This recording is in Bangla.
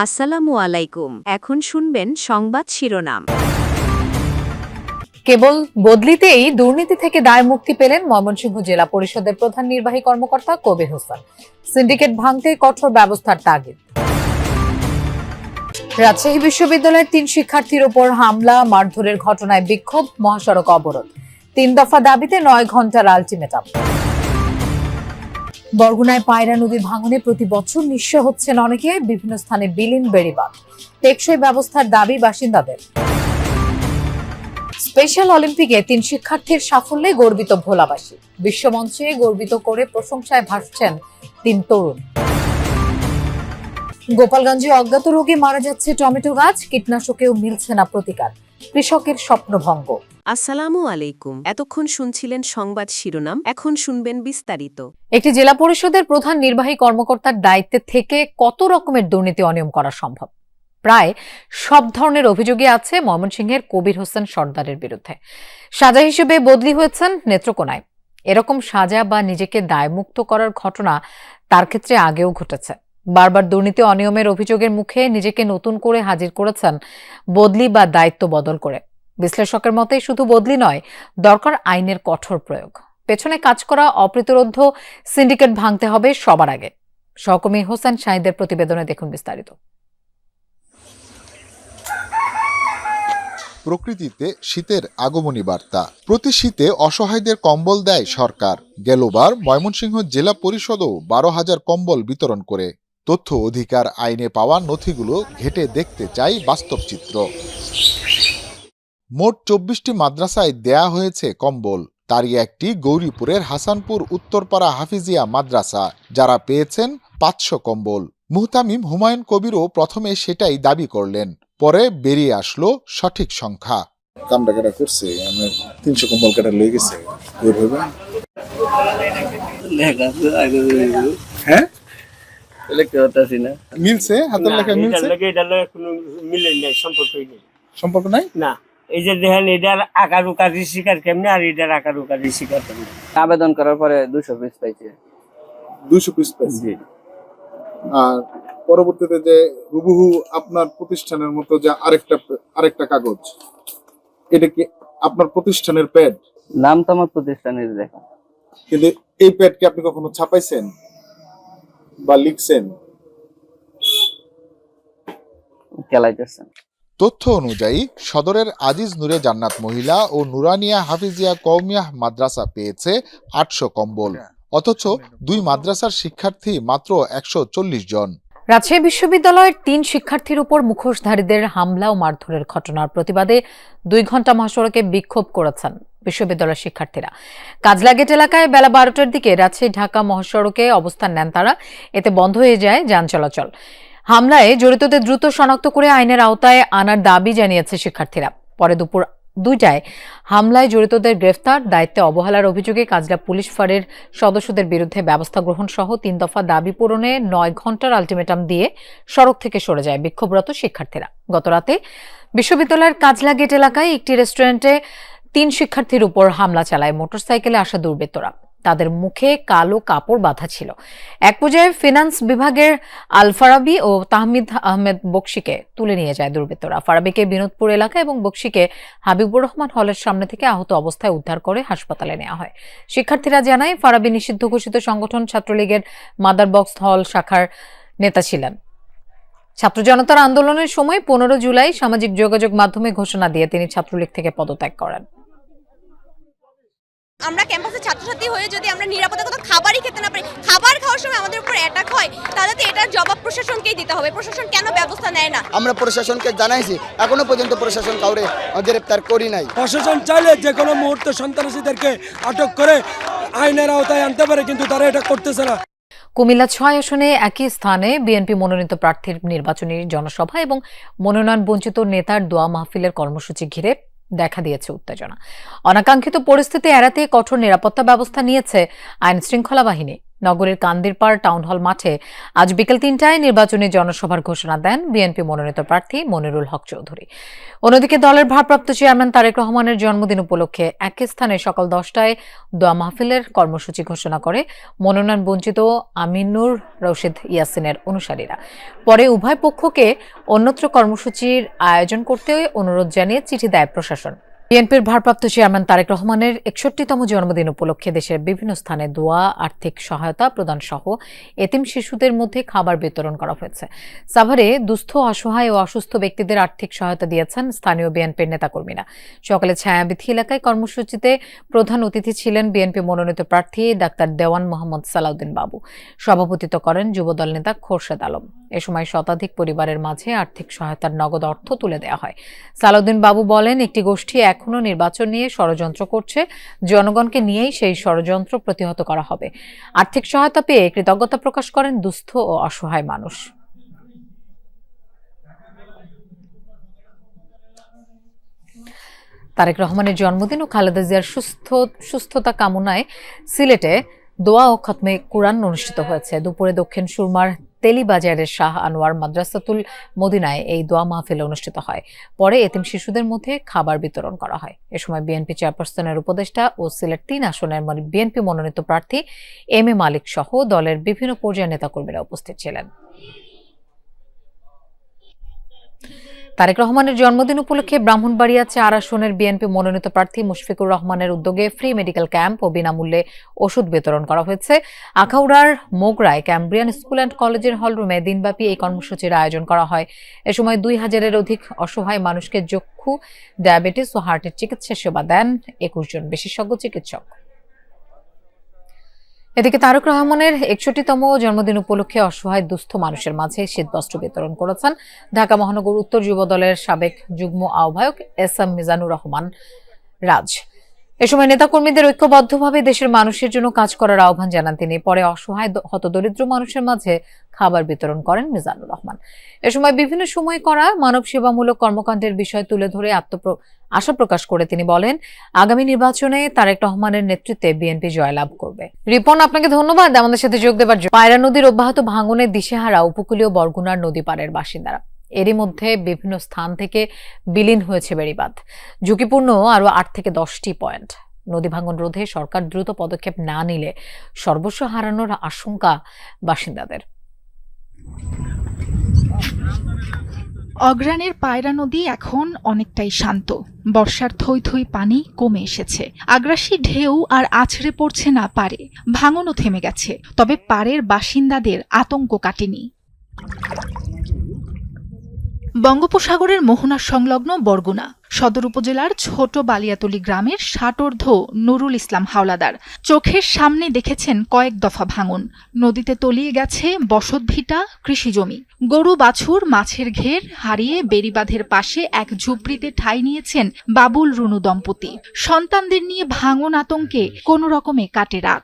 আসসালামু আলাইকুম। এখন শুনবেন সংবাদ শিরোনাম। কেবল বদলিতেই দুর্নীতি থেকে দায় মুক্তি পেলেন ময়মনসিংহ জেলা পরিষদের প্রধান নির্বাহী কর্মকর্তা কবির হোসেন। সিন্ডিকেট ভাঙতে কঠোর ব্যবস্থার তাগিদ। রাজশাহী বিশ্ববিদ্যালয়ের তিন শিক্ষার্থীর ওপর হামলা, মারধরের ঘটনায় বিক্ষোভ, মহাসড়ক অবরোধ। তিন দফা দাবিতে নয় ঘণ্টার আলটিমেটাম। বরগুনায় পায়রা নদী ভাঙনে প্রতি বছর নিঃস্ব হচ্ছেন অনেকে, বিভিন্ন স্থানে বিলীন বেড়িবাঁধ। টেকসই ব্যবস্থার দাবি বাসিন্দাদের। স্পেশাল অলিম্পিকে তিন শিক্ষার্থীর সাফল্যে গর্বিত ভোলাবাসী। বিশ্বমঞ্চে গর্বিত করে প্রশংসায় ভাসছেন তিন তরুণ। গোপালগঞ্জে অজ্ঞাত রোগে মারা যাচ্ছে টমেটো গাছ, কীটনাশকেও মিলছে না প্রতিকার। কৃষকের স্বপ্নভঙ্গ। আসসালামু আলাইকুম। এতক্ষণ শুনছিলেন সংবাদ শিরোনাম, এখন শুনবেন বিস্তারিত। একটি জেলা পরিষদের প্রধান নির্বাহী কর্মকর্তার দায়িত্বে থেকে কত রকমের দুর্নীতি অনিয়ম করা সম্ভব? প্রায় সব ধরনের অভিযোগই আছে ময়মনসিংহের কবির হোসেন সর্দারের বিরুদ্ধে। সাজা হিসেবে বদলি হয়েছেন নেত্রকোনায়। এরকম সাজা বা নিজেকে দায়মুক্ত করার ঘটনা তার ক্ষেত্রে আগেও ঘটেছে। বারবার দুর্নীতি অনিয়মের অভিযোগের মুখে নিজেকে নতুন করে হাজির করেছেন বদলি বা দায়িত্ব বদল করে। বিশ্লেষকের মতে শুধু বদলি নয়, দরকার আইনের কঠোর প্রয়োগ। পেছনে কাজ করা অপ্রতিরোধ সিন্ডিকেট ভাঙতে হবে সবার আগে। সহকর্মী হোসেন শাহিদের প্রতিবেদনে দেখুন বিস্তারিত। প্রকৃতিতে শীতের আগমনী বার্তা। প্রতি শীতে অসহায়দের কম্বল দেয় সরকার। গেলবার ময়মনসিংহ জেলা পরিষদও বারো হাজার কম্বল বিতরণ করে। তথ্য অধিকার আইনে পাওয়া নথিগুলো ঘেটে দেখতে চাই বাস্তব চিত্র মোট চব্বিশটি মাদ্রাসায় দেয়া হয়েছে কম্বল। তারই একটি গৌরীপুরের হাসানপুর উত্তরপাড়া হাফিজিয়া মাদ্রাসা যারা পেয়েছেন পাঁচশো কম্বল। মুহতামিম হুমায়ুন কবিরও প্রথমে সেটাই দাবি করলেন পরে বেরিয়ে আসলো সঠিক সংখ্যা। কামটা কাটা করছে আমি তিনশো কম্বল কাটা লয়ে গেছে ওইভাবে লেখা আছে আগে রইল। হ্যাঁ? মিলছে? হাতের লেখা মিলছে? এটার লগে এটার লগে কোনো মিলে নাই সম্পর্কই নেই। সম্পর্ক নাই? না। এই যে দেখেন এটার আকার উকার শিকার কেমনে? আর এটার আকার উকার শিকার কেমনে? আবেদন করার পরে দুশো পিস পাইছে। দুইশো পিস পাইছে। আর পরবর্তীতে যে হুবহু আপনার প্রতিষ্ঠানের মতো যে আরেকটা আরেকটা কাগজ এটা কি আপনার প্রতিষ্ঠানের প্যাড নাম তো আমার প্রতিষ্ঠানের দেখা কিন্তু এই প্যাড কি আপনি কখনো ছাপাইছেন বা লিখছেন? খেলাইতেছেন। তথ্য অনুযায়ী, সদরের আজিজ নূরে জান্নাত মহিলা ও নুরানিয়া হাফিজিয়া কৌমিয়াহ মাদ্রাসা পেয়েছে আটশো কম্বল। অথচ দুই মাদ্রাসার শিক্ষার্থী মাত্র একশো চল্লিশ জন। রাজশাহী বিশ্ববিদ্যালয়ের তিন শিক্ষার্থীর উপর মুখোশধারীদের হামলা ও মারধরের ঘটনার প্রতিবাদে দুই ঘণ্টা মহাসড়কে বিক্ষোভ করেছেন বিশ্ববিদ্যালয়ের শিক্ষার্থীরা। কাজলাগেট এলাকায় বেলা বারোটার দিকে রাজশাহী ঢাকা মহাসড়কে অবস্থান নেন তারা। এতে বন্ধ হয়ে যায় যান চলাচল। হামলায় জড়িতদের দ্রুত শনাক্ত করে আইনের আওতায় আনার দাবি জানিয়েছে শিক্ষার্থীরা। পরে দুপুর দুইটায় হামলায় জড়িতদের গ্রেফতার, দায়িত্বে অবহেলার অভিযোগে কাজলা পুলিশ ফাঁড়ির সদস্যদের বিরুদ্ধে ব্যবস্থা গ্রহণ সহ তিন দফা দাবি পূরণে নয় ঘণ্টার আলটিমেটাম দিয়ে সড়ক থেকে সরে যায় বিক্ষোভরত শিক্ষার্থীরা। গতরাতে বিশ্ববিদ্যালয়ের কাজলা গেট এলাকায় একটি রেস্টুরেন্টে তিন শিক্ষার্থীর উপর হামলা চালায় মোটরসাইকেলে আসা দুর্বৃত্তরা। তাদের মুখে কালো কাপড় বাঁধা ছিল। এক পর্যায়ে ফিনান্স বিভাগের আলফারাবি ও তাহমিদ আহমেদ বক্সিকে তুলে নিয়ে যায় দুর্বৃত্তরা। ফারাবিকে বিনোদপুর এলাকা এবং বক্সিকে হাবিবুর রহমান হলের সামনে থেকে আহত অবস্থায় উদ্ধার করে হাসপাতালে নেওয়া হয়। শিক্ষার্থীরা জানায়, ফারাবি নিষিদ্ধ ঘোষিত সংগঠন ছাত্রলীগের মাদার বক্স হল শাখার নেতা ছিলেন। ছাত্র জনতার আন্দোলনের সময় পনেরো জুলাই সামাজিক যোগাযোগ মাধ্যমে ঘোষণা দিয়ে তিনি ছাত্রলীগ থেকে পদত্যাগ করেন। আমরা ক্যাম্পাসের ছাত্রছাত্রী হয়ে যদি আমরা নিরাপদে কোনো খাবারই খেতে না পারি খাবার খাওয়ার সময় আমাদের উপর অ্যাটাক হয় তাহলে তো এটার জবাব প্রশাসনকেই দিতে হবে। প্রশাসন কেন ব্যবস্থা নেয় না? আমরা প্রশাসনকে জানাইছি এখনও পর্যন্ত প্রশাসন কাউরে গ্রেপ্তার করি নাই। প্রশাসন চাইলে যে কোনো মুহূর্তে সন্ত্রাসীদেরকে আটক করে আইনের আওতায় আনতে পারে কিন্তু তারা এটা করতেছে না। কুমিল্লা ছয় আসনে একই স্থানে বিএনপি মনোনীত প্রার্থীর নির্বাচনী জনসভা এবং মনোনয়ন বঞ্চিত নেতার দোয়া মাহফিলের কর্মসূচি ঘিরে দেখা দিয়েছে উত্তেজনা। অনাকাঙ্ক্ষিত পরিস্থিতি এড়াতে কঠোর নিরাপত্তা ব্যবস্থা নিয়েছে আইন শৃঙ্খলা বাহিনী। নগরের কান্দিরপাড় টাউন হল মাঠে আজ বিকেল তিনটায় নির্বাচনী জনসভার ঘোষণা দেন বিএনপি মনোনীত প্রার্থী মনিরুল হক চৌধুরী। অন্যদিকে দলের ভারপ্রাপ্ত চেয়ারম্যান তারেক রহমানের জন্মদিন উপলক্ষে একই স্থানে সকাল দশটায় দোয়া মাহফিলের কর্মসূচি ঘোষণা করে মনোনয়ন বঞ্চিত আমিনুর রশিদ ইয়াসিনের অনুসারীরা। পরে উভয় পক্ষকে অন্যত্র কর্মসূচির আয়োজন করতে অনুরোধ জানিয়ে চিঠি দেয় প্রশাসন। বিএনপির ভারপ্রাপ্ত চেয়ারম্যান তারেক রহমানের একষট্টিতম জন্মদিন উপলক্ষে দেশের বিভিন্ন স্থানে দোয়া, আর্থিক সহায়তা প্রদান সহ এতিম শিশুদের মধ্যে খাবার বিতরণ করা হয়েছে। সাভারে দুস্থ, অসহায় ও অসুস্থ ব্যক্তিদের আর্থিক সহায়তা দিয়েছেন স্থানীয় বিএনপির নেতাকর্মীরা। সকালে ছায়াবিথি এলাকায় কর্মসূচিতে প্রধান অতিথি ছিলেন বিএনপি মনোনীত প্রার্থী ডাক্তার দেওয়ান মোহাম্মদ সালাউদ্দিন বাবু। সভাপতিত্ব করেন যুবদল নেতা খোরশেদ আলম। এ সময় শতাধিক পরিবারের মাঝে আর্থিক সহায়তার নগদ অর্থ তুলে দেওয়া হয়। সালাউদ্দিন বাবু বলেন, একটি গোষ্ঠী এখনও নির্বাচন নিয়ে ষড়যন্ত্র করছে। জনগণকে নিয়েই সেই ষড়যন্ত্র প্রতিহত করা হবে। আর্থিক সহায়তা পেয়ে কৃতজ্ঞতা প্রকাশ করেন দুস্থ ও অসহায় মানুষ। তারেক রহমানের জন্মদিন ও খালেদা জিয়ার সুস্থ, সুস্থতা কামনায় সিলেটে দোয়া ও খতমে কুরআন অনুষ্ঠিত হয়েছে। দুপুরে দক্ষিণ সুরমার তেলিবাজারের শাহ আনোয়ার মাদ্রাসাতুল মদিনায় এই দোয়া মাহফিল অনুষ্ঠিত হয়। পরে এতিম শিশুদের মধ্যে খাবার বিতরণ করা হয়। এ সময় বিএনপি চেয়ারপারসনের উপদেষ্টা ও সিলেট তিন আসনের বিএনপি মনোনীত প্রার্থী এম এ মালিক সহ দলের বিভিন্ন পর্যায়ের নেতাকর্মীরা উপস্থিত ছিলেন। তারেক রহমানের জন্মদিন উপলক্ষে ব্রাহ্মণবাড়িয়া চার আসনের বিএনপি মনোনীত প্রার্থী মুশফিকুর রহমানের উদ্যোগে ফ্রি মেডিকেল ক্যাম্প ও বিনামূল্যে ওষুধ বিতরণ করা হয়েছে। আখাউড়ার মোগরায় ক্যাম্ব্রিয়ান স্কুল অ্যান্ড কলেজের হলরুমে দিনব্যাপী এই কর্মসূচির আয়োজন করা হয়। এ সময় দুই হাজারের অধিক অসহায় মানুষকে চক্ষু ডায়াবেটিস ও হার্টের চিকিৎসা সেবা দেন একুশ জন বিশেষজ্ঞ চিকিৎসক। এদিকে তারক রহমানের একষট্টিতম জন্মদিন উপলক্ষে অসহায় দুস্থ মানুষের মাঝে শীতবস্ত্র বিতরণ করেছেন ঢাকা মহানগর উত্তর যুব দলের সাবেক যুগ্ম আহ্বায়ক এস এম মিজানুর রহমান রাজ। এ সময় নেতাকর্মীদের ঐক্যবদ্ধভাবে দেশের মানুষের জন্য কাজ করার আহ্বান জানান তিনি। পরে অসহায় হতদরিদ্র মানুষের মাঝে খাবার বিতরণ করেন মিজানুর রহমান। এ সময় বিভিন্ন সময় করা মানব সেবামূলক কর্মকাণ্ডের বিষয় তুলে ধরে আত্মপ্র আশা প্রকাশ করে তিনি বলেন, আগামী নির্বাচনে তারেক রহমানের নেতৃত্বে বিএনপি জয়লাভ করবে। রিপন, আপনাকে ধন্যবাদ আমাদের সাথে যোগ দেবার পায়রা নদীর অব্যাহত ভাঙনে দিশেহারা উপকূলীয় বরগুনার নদী পাড়ের বাসিন্দারা। এরই মধ্যে বিভিন্ন স্থান থেকে বিলীন হয়েছে বেড়িবাঁধ। ঝুঁকিপূর্ণ আরও আট থেকে দশটি পয়েন্ট। নদী ভাঙন রোধে সরকার দ্রুত পদক্ষেপ না নিলে সর্বস্ব হারানোর আশঙ্কা বাসিন্দাদের। অগ্রাণের পায়রা নদী এখন অনেকটাই শান্ত। বর্ষার থই থই পানি কমে এসেছে। আগ্রাসী ঢেউ আর আছড়ে পড়ছে না পারে। ভাঙনও থেমে গেছে। তবে পাড়ের বাসিন্দাদের আতঙ্ক কাটেনি। বঙ্গোপসাগরের মোহনা সংলগ্ন বরগুনা সদর উপজেলার ছোট বালিয়াতলি গ্রামের ষাটোর্ধ নুরুল ইসলাম হাওলাদার। চোখের সামনে দেখেছেন কয়েক দফা ভাঙন। নদীতে তলিয়ে গেছে বসতভিটা কৃষিজমি গরু বাছুর, মাছের ঘের হারিয়ে বেড়িবাঁধের পাশে এক ঝুপড়িতে ঠাঁই নিয়েছেন বাবুল রুনু দম্পতি। সন্তানদের নিয়ে ভাঙন আতঙ্কে কোনো রকমে কাটে রাত।